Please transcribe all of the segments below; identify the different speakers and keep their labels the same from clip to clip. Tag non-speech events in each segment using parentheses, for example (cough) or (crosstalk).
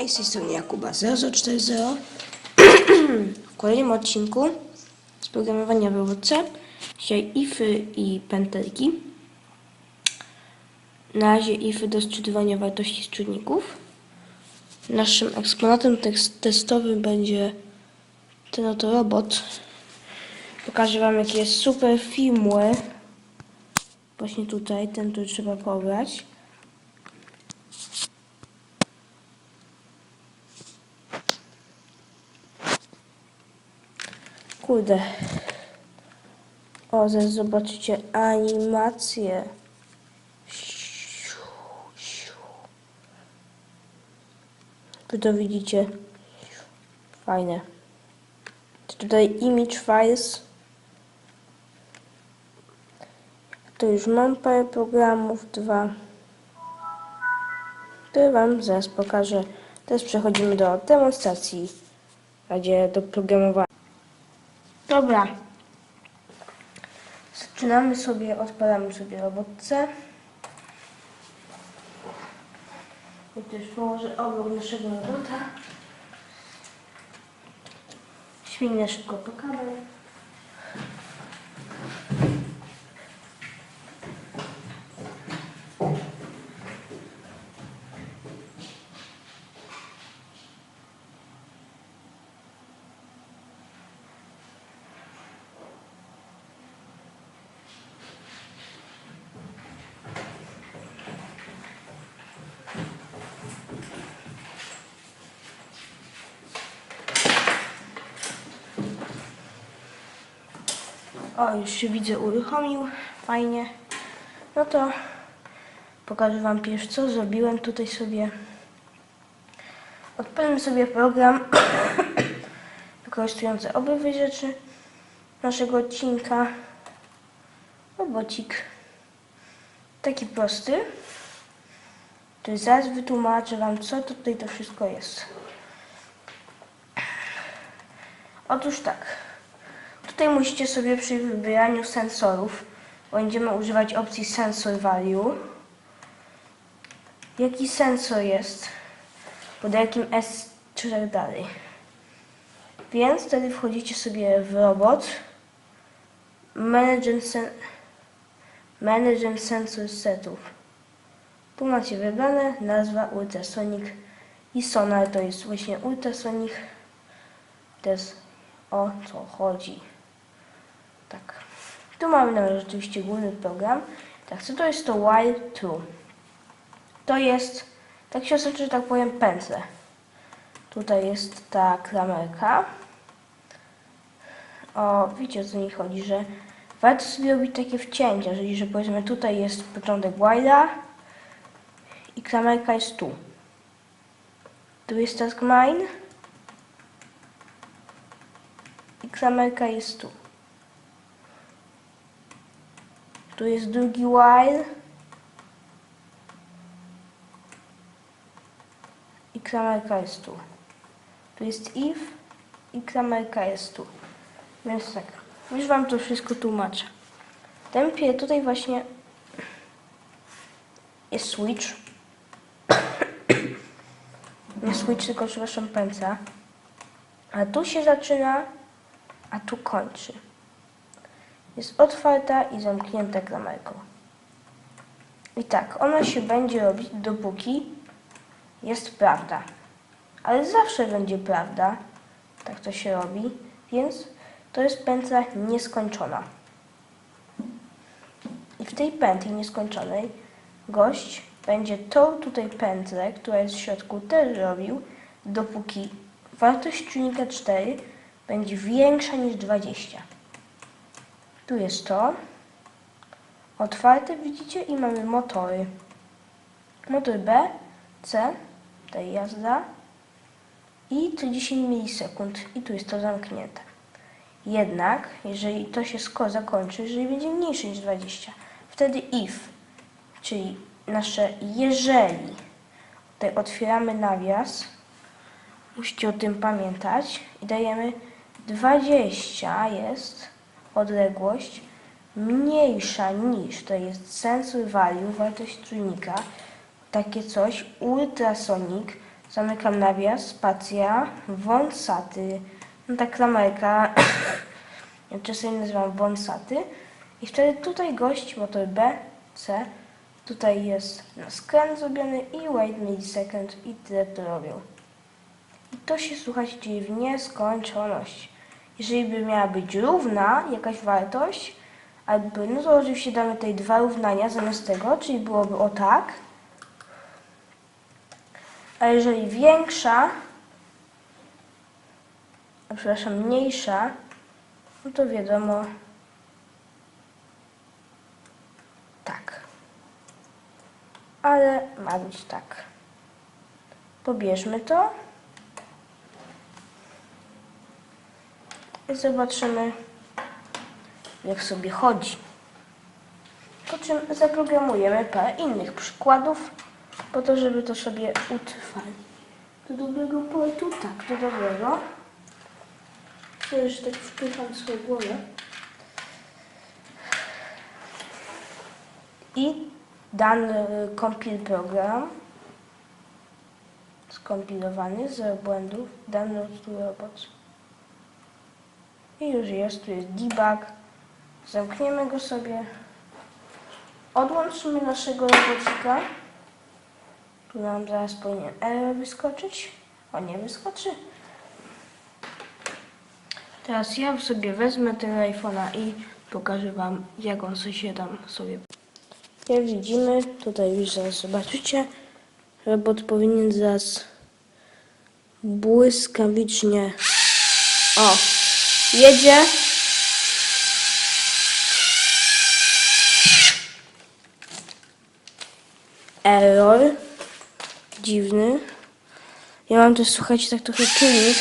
Speaker 1: Hej, z tej strony Jakuba 0040. w kolejnym odcinku z programowania w robotce. Dzisiaj ify i pętelki. Na razie ify do sczytywania wartości czynników. Naszym eksponatem testowym będzie ten oto robot. Pokażę Wam jaki jest super firmware. Właśnie tutaj, ten tu trzeba pobrać. Kurde. O, zaraz zobaczycie animację. Wy to widzicie. Fajne. Tutaj image files. To już mam parę programów, dwa. To Wam zaraz pokażę. Teraz przechodzimy do demonstracji, gdzie do programowania. Dobra. Zaczynamy sobie, odpalamy sobie robotce. I też położę obok naszego robota. Świnę szybko po kabel. Już się widzę, uruchomił. Fajnie. No to pokażę Wam pierwszy, co zrobiłem tutaj sobie. Odpalmy sobie program (coughs) wykorzystujący obydwie rzeczy naszego odcinka. Robocik. Taki prosty. To zaraz wytłumaczę Wam, co tutaj to wszystko jest. Otóż tak. Tutaj musicie sobie przy wybieraniu sensorów, będziemy używać opcji Sensor Value. Jaki sensor jest, pod jakim S czy tak dalej. Więc wtedy wchodzicie sobie w robot, Manage sen Sensor Setów. Tu macie wybrane nazwa Ultrasonic i Sonar to jest właśnie Ultrasonic. To jest o co chodzi. Tak. Tu mamy nam rzeczywiście główny program. Tak, co to jest to while true? To jest, tak się oznaczy, że tak powiem, pętle. Tutaj jest ta klamerka. O, wiecie o co mi chodzi, że warto sobie robić takie wcięcia, czyli że powiedzmy tutaj jest początek while'a i klamerka jest tu. Tu jest task mine i klamerka jest tu. Tu jest drugi while. I klamerka jest tu. Tu jest if i klamerka jest tu. Więc tak, już Wam to wszystko tłumaczę. Tempie tutaj właśnie jest switch. (coughs) Nie switch, tylko przepraszam pęca. A tu się zaczyna, a tu kończy. Jest otwarta i zamknięta klamerką. I tak, ona się będzie robić dopóki jest prawda. Ale zawsze będzie prawda. Tak to się robi. Więc to jest pętla nieskończona. I w tej pętli nieskończonej gość będzie tą tutaj pętlę, która jest w środku, też robił, dopóki wartość czynnika 4 będzie większa niż 20. Tu jest to. Otwarte widzicie? I mamy motory. Motor B, C, tutaj jazda. I to 10 milisekund. I tu jest to zamknięte. Jednak, jeżeli to się sko zakończy, jeżeli będzie mniejsze niż 20, wtedy if, czyli nasze jeżeli, tutaj otwieramy nawias, musicie o tym pamiętać. I dajemy 20 jest odległość mniejsza niż, to jest sensor value, wartość czujnika, takie coś, ultrasonic, Zamykam nawias, spacja, wąsaty. No ta klamerka, (clears throat) czasami nazywam wąsaty. I wtedy tutaj gość, motor B, C, tutaj jest na skręt zrobiony i wait millisecond i tyle to robią. I to się, słuchajcie, dzieje w nieskończoność. Jeżeli by miała być równa jakaś wartość, albo, no to oczywiście damy tutaj dwa równania zamiast tego, czyli byłoby o tak. A jeżeli większa, a przepraszam, mniejsza, no to wiadomo, tak. Ale ma być tak. Pobierzmy to. I zobaczymy, jak sobie chodzi. Po czym zaprogramujemy parę innych przykładów, po to, żeby to sobie utrwali. Do dobrego portu? Tak, do dobrego. Już tak wpycham swoją głowę. I dany compile program skompilowany, zero błędów, to robots. I już jest, tu jest debug. Zamkniemy go sobie. Odłączymy naszego robocika. Tu nam zaraz powinien error wyskoczyć. O, nie wyskoczy. Teraz ja sobie wezmę tego iPhone'a i pokażę Wam, jak on sobie tam sobie... Jak widzimy, tutaj już zaraz zobaczycie, robot powinien zaraz błyskawicznie... O! Jedzie. Error. Dziwny. Ja mam też, słuchajcie, tak trochę czujnik.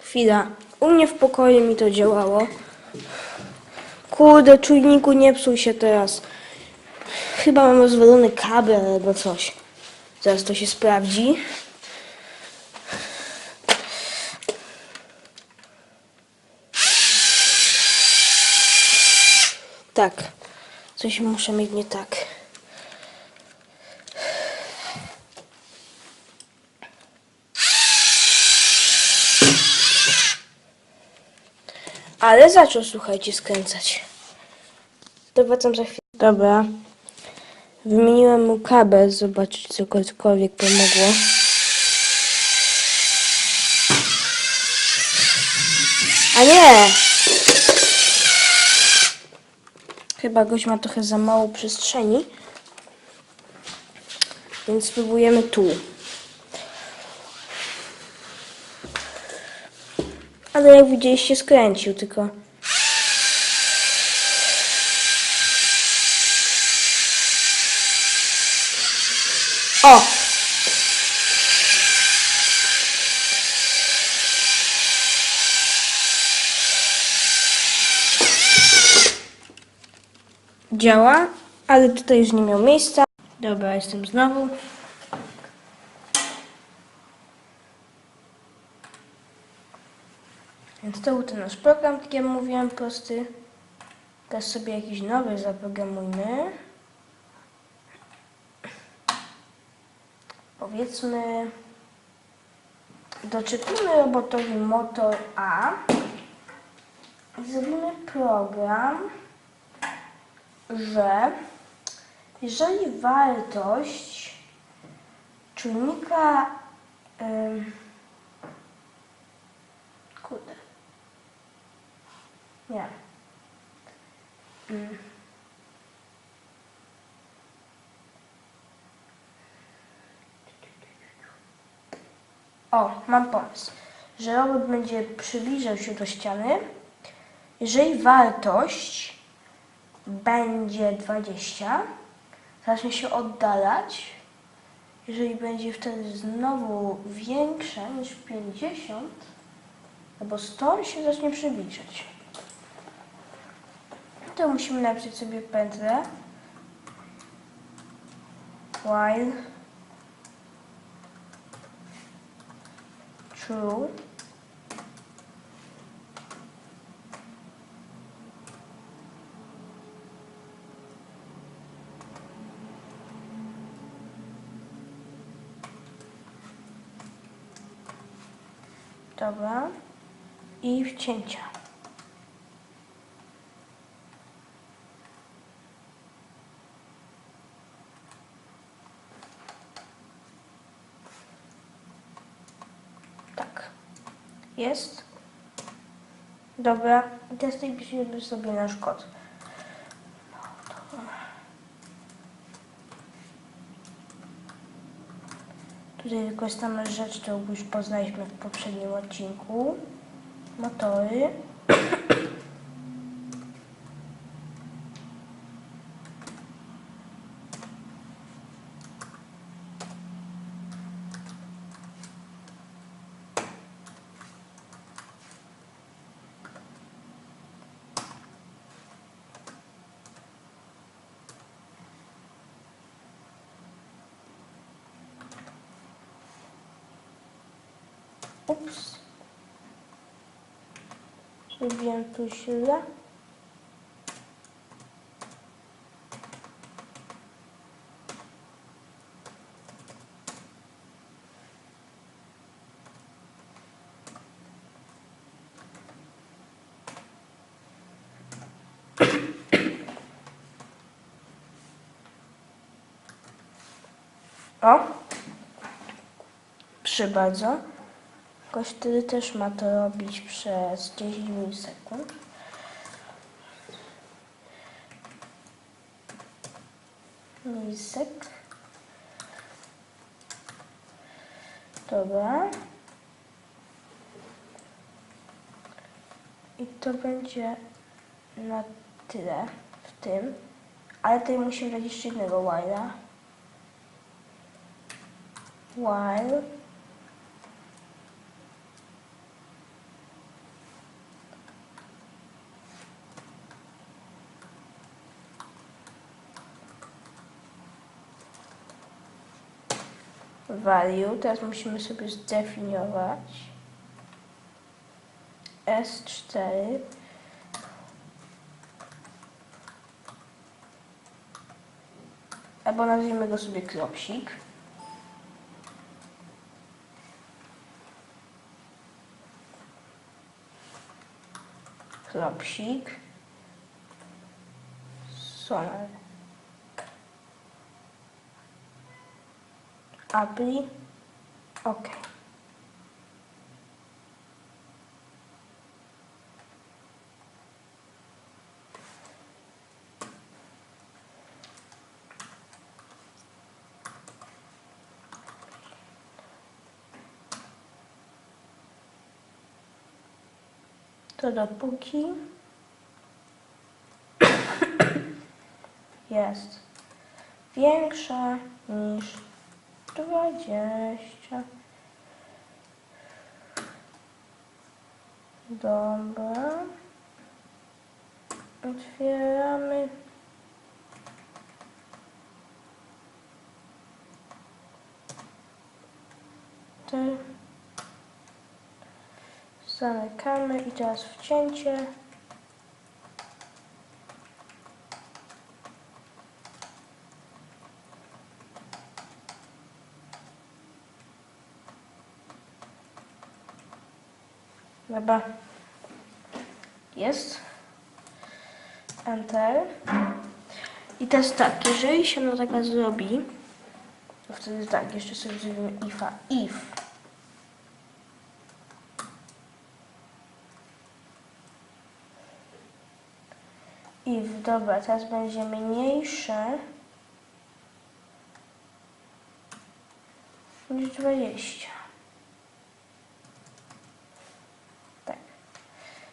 Speaker 1: Chwila. U mnie w pokoju mi to działało. Kurde, czujniku, nie psuj się teraz. Chyba mam rozwalony kabel albo coś. Zaraz to się sprawdzi. Tak. Coś muszę mieć nie tak. Ale zaczął, słuchajcie, skręcać. To wracam za chwilę. Dobra. Wymieniłem mu kabel, zobaczyć cokolwiek pomogło. A nie! Chyba gość ma trochę za mało przestrzeni. Więc spróbujemy tu. Ale jak widzieliście skręcił tylko. O! Działa, ale tutaj już nie miał miejsca. Dobra, jestem znowu. Więc to był ten nasz program, tak jak mówiłem, prosty. Teraz sobie jakiś nowy zaprogramujmy. Powiedzmy, doczepimy robotowi motor A i zrobimy program, że jeżeli wartość czujnika ym, kurde nie. Ym. O, mam pomysł, że robot będzie przybliżał się do ściany, jeżeli wartość będzie 20, zacznie się oddalać. Jeżeli będzie wtedy znowu większa niż 50 albo 100, się zacznie przybliżać. To musimy napisać sobie pętlę while true Dobra. I wcięcia. Tak. Jest. Dobra. I teraz piszemy sobie nasz kod. Tutaj wykorzystamy rzecz, którą już poznaliśmy w poprzednim odcinku. Motory. Ups. Zrobiłem tu źle. O! Przy wtedy też ma to robić przez 10 milisekund. Milisek. Dobra. I to będzie na tyle w tym. Ale tutaj musimy dać jeszcze jednego while'a. While. Value. Teraz musimy sobie zdefiniować S4 albo nazwijmy go sobie kropsik. Kropsik. Sonar. Apply. OK. To dopóki (coughs) jest większa niż dwadzieścia. Dobra. Otwieramy. Zamykamy i teraz wcięcie. Dobra. Jest. Enter. I teraz tak, jeżeli się no taka zrobi, to wtedy tak, jeszcze sobie zrobimy ifa. If. If, dobra, teraz będzie mniejsze niż 20. Tak.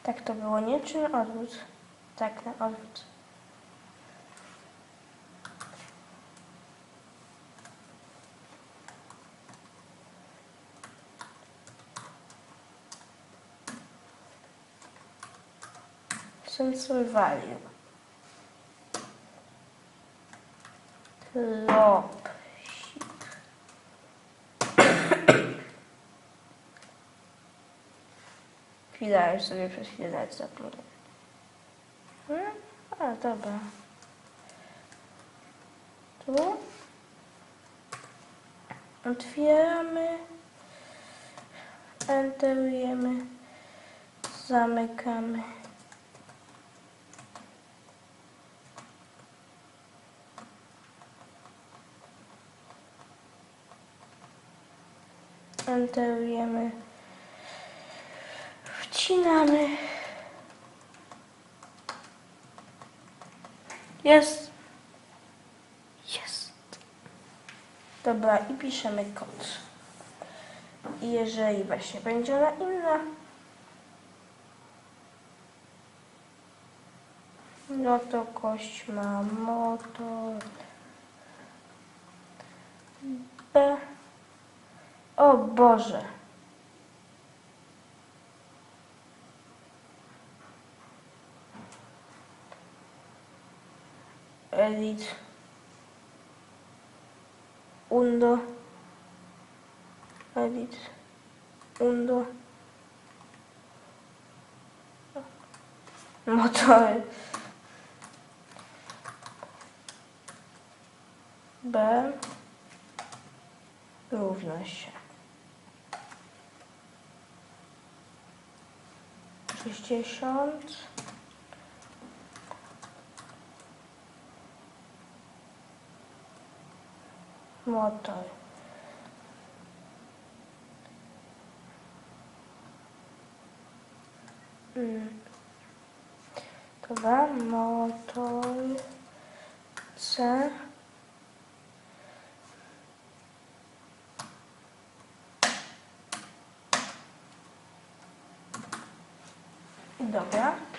Speaker 1: Tak to było, nie? Czy na odwrót? Tak, na odwrót. Sensor value. Klop. Chwila, już sobie przez chwilę dać zapomniałem. Hmm? A, dobra. Tu. Otwieramy. Enterujemy. Zamykamy. Enterujemy. Wcinamy. Jest. Jest. Dobra, i piszemy kod. I jeżeli właśnie będzie ona inna, no to kość ma motor B. O Boże. Edit. Undo. Edit. Undo. Motory. B równa się 60 motor Mm. Dobra, motor C Dobra.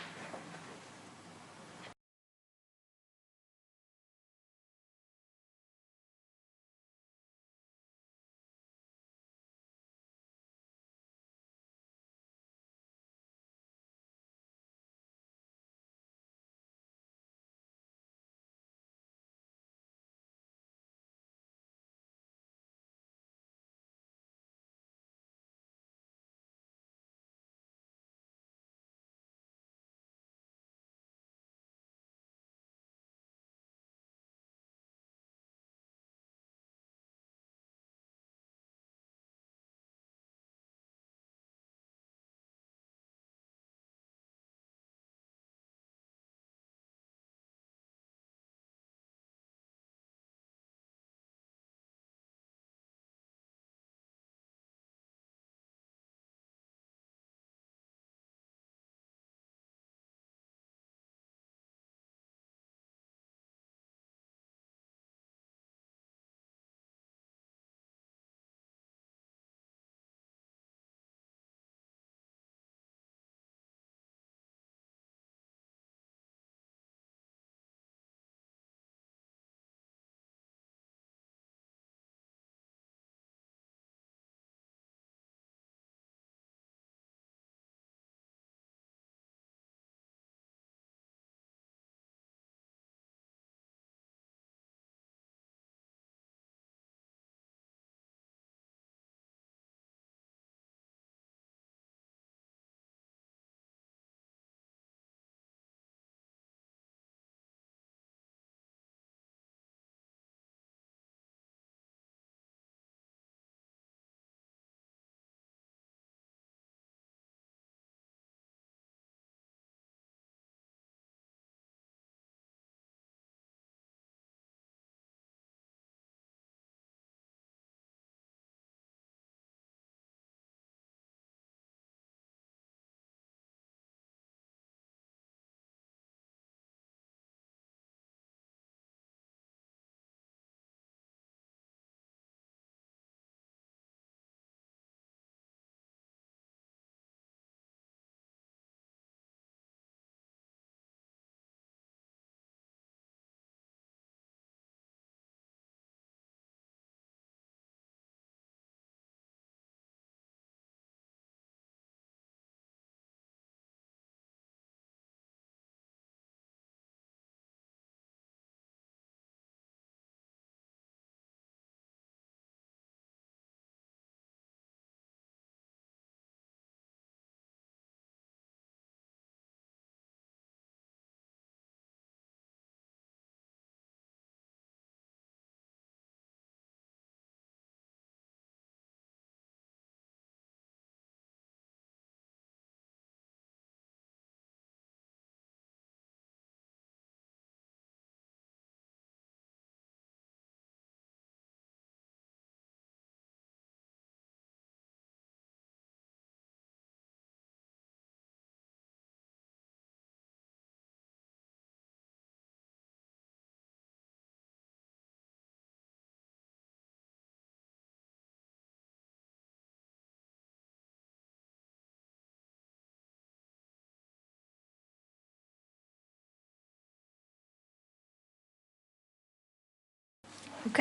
Speaker 1: Ok.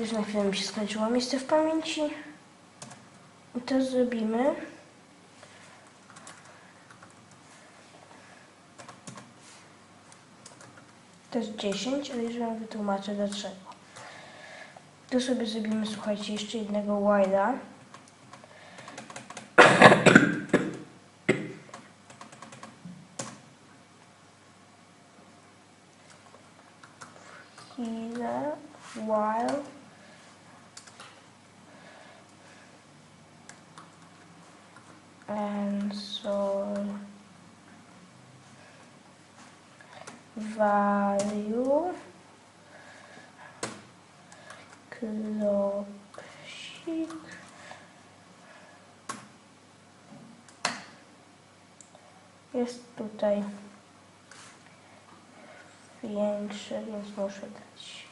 Speaker 1: Już na chwilę mi się skończyło miejsce w pamięci. I to zrobimy. To jest 10, ale już wam wytłumaczę dlaczego. Tu sobie zrobimy, słuchajcie, jeszcze jednego while'a. Chwilę, while. And so value klopsik. Jest tutaj większy, więc muszę dać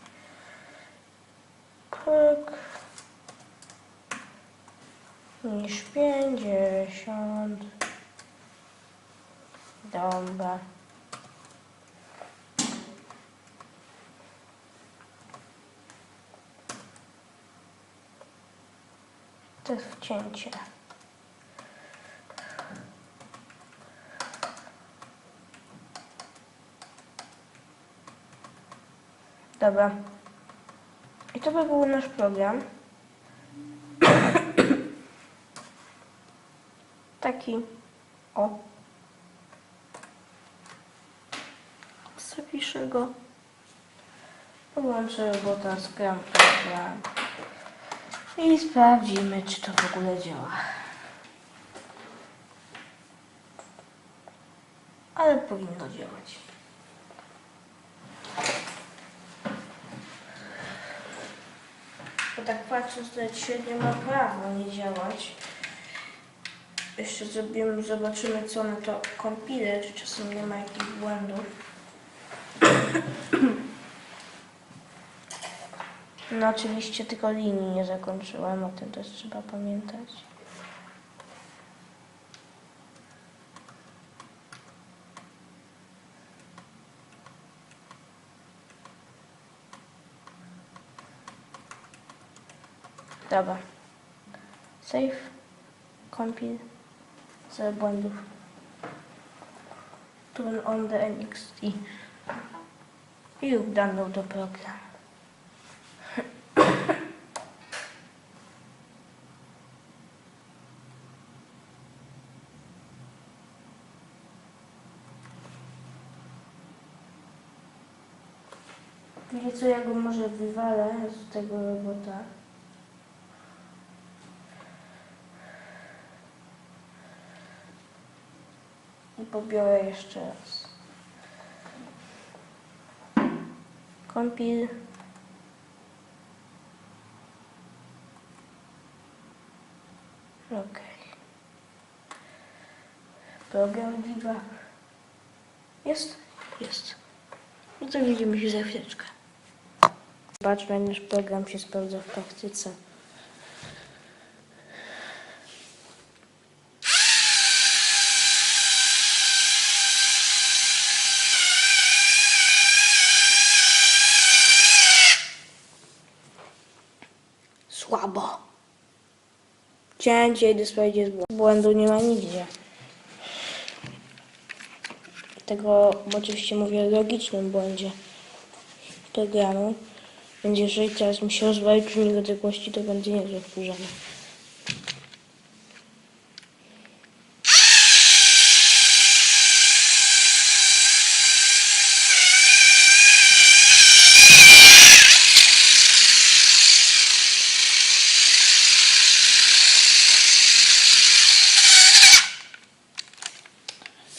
Speaker 1: pyk niż 50 dobra to jest wcięcie. Dobra. I to by był nasz program. (coughs) Taki o. Zapiszę go. Podłączę robota z gram program i sprawdzimy czy to w ogóle działa. Ale powinno działać. Bo tak patrząc to średnio ma prawo nie działać. Jeszcze zrobimy, zobaczymy co na to kompile, czy czasem nie ma jakichś błędów. No oczywiście tylko linii nie zakończyłam, o tym też trzeba pamiętać. Dobra. Save. Compile. Zero błędów. Turn on the NXT. I download do programu. Wiecie co, ja go może wywalę z tego robota. I pobiorę jeszcze raz. Kompil. Ok. Program Viva. Jest? Jest. No to widzimy się za chwileczkę. Zobaczmy, jak nasz program się sprawdza w praktyce. Słabo. Dzisiaj dysplay jest błąd. Błędu nie ma nigdzie. Tego, oczywiście mówię o logicznym błędzie programu. Więc jeżeli teraz mi się rozwali czujnik odległości, to będzie niezłe wkurzenie.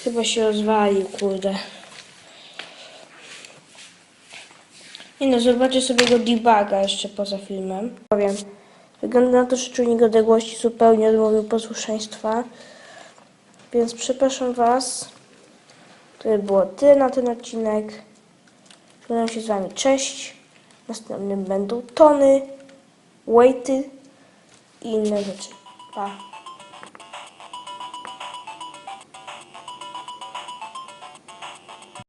Speaker 1: Chyba się rozwalił, kurde. Nie no, zobaczę sobie go debuga jeszcze poza filmem. Powiem, wygląda na to, że czujnik odległości zupełnie odmówił posłuszeństwa. Więc przepraszam Was. To by było tyle na ten odcinek. Żegnam się z Wami. Cześć. Następnym będą tony, weighty i inne rzeczy. Pa.